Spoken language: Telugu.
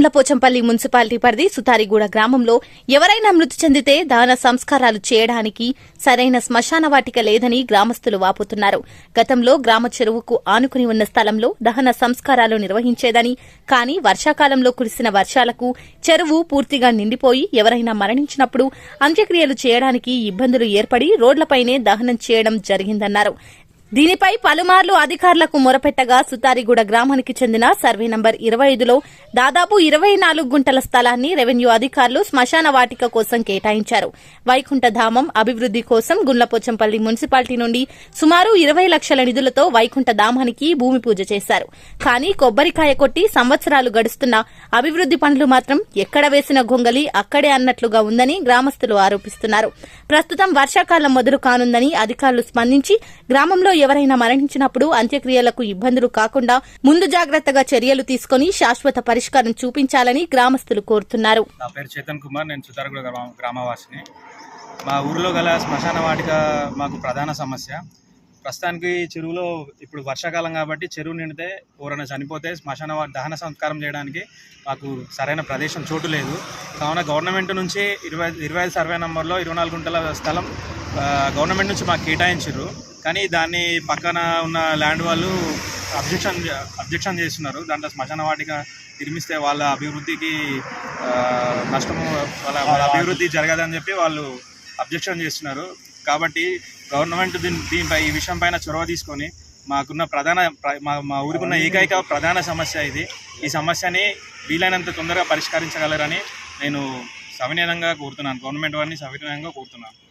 గుండ్లపోచంపల్లి మున్సిపాలిటీ పరిధి సుతారిగూడ గ్రామంలో ఎవరైనా మృతి చెందితే దాన సంస్కారాలు చేయడానికి సరైన శ్మశాన వాటిక లేదని గ్రామస్తులు వాపోతున్నారు. గతంలో గ్రామ చెరువుకు ఆనుకుని ఉన్న స్థలంలో దహన సంస్కారాలు నిర్వహించేదని కానీ వర్షాకాలంలో కురిసిన వర్షాలకు చెరువు పూర్తిగా నిండిపోయి ఎవరైనా మరణించినప్పుడు అంత్యక్రియలు చేయడానికి ఇబ్బందులు ఏర్పడి రోడ్లపైనే దహనం చేయడం జరిగిందన్నారు. దీనిపై పలుమార్లు అధికారులకు మొరపెట్టగా సుతారిగూడ గ్రామానికి చెందిన సర్వే నంబర్ ఇరవై ఐదులో దాదాపు ఇరవై నాలుగు గుంటల స్థలాన్ని రెవెన్యూ అధికారులు శ్మశాన వాటిక కోసం కేటాయించారు. వైకుంఠధామం అభివృద్ది కోసం గుండ్లపోచంపల్లి మున్సిపాలిటీ నుండి సుమారు ఇరవై లక్షల నిధులతో వైకుంఠధామానికి భూమి పూజ చేశారు. కానీ కొబ్బరికాయ కొట్టి సంవత్సరాలు గడుస్తున్న అభివృద్ది పనులు మాత్రం ఎక్కడ వేసిన గొంగలి అక్కడే అన్నట్లుగా ఉందని గ్రామస్తులు ఆరోపిస్తున్నారు. ప్రస్తుతం వర్షాకాలం మొదలు కానుందని అధికారులు స్పందించి గ్రామంలో ఎవరైనా మరణించినప్పుడు అంత్యక్రియలకు ఇబ్బందులు కాకుండా ముందు జాగ్రత్తగా చర్యలు తీసుకుని శాశ్వత పరిష్కారం చూపించాలని గ్రామస్తులు కోరుతున్నారు. నా పేరు చేతన్ కుమార్ నేను గ్రామవాసిని. మా ఊర్లో గల శ్మశాన వాటిక మాకు ప్రధాన సమస్య. ప్రస్తుతానికి చెరువులో ఇప్పుడు వర్షాకాలం కాబట్టి చెరువు నిండితే ఎవరైనా చనిపోతే శ్మశాన వా- దహన సంస్కారం చేయడానికి మాకు సరైన ప్రదేశం చోటు లేదు. కావున గవర్నమెంట్ నుంచి ఇరవై ఇరవై ఐదు సర్వే నెంబర్లో ఇరవై నాలుగు గుంటల స్థలం గవర్నమెంట్ నుంచి మాకు కేటాయించారు కానీ దాన్ని పక్కన ఉన్న ల్యాండ్ వాళ్ళు అబ్జెక్షన్ అబ్జెక్షన్ చేస్తున్నారు. దాంట్లో శ్మశాన వాటిక నిర్మిస్తే వాళ్ళ అభివృద్ధికి నష్టము వాళ్ళ వాళ్ళ అభివృద్ధి జరగదని చెప్పి వాళ్ళు అబ్జెక్షన్ చేస్తున్నారు. కాబట్టి గవర్నమెంట్ దీని దీనిపై ఈ విషయం పైన చొరవ తీసుకొని మాకున్న ప్రధాన ప్ర- మా మా ఊరికున్న ఏకైక ప్రధాన సమస్య ఇది. ఈ సమస్యని వీలైనంత తొందరగా పరిష్కరించగలరని నేను సవినయంగా కోరుతున్నాను. గవర్నమెంట్ వారిని సవినయంగా కోరుతున్నాను.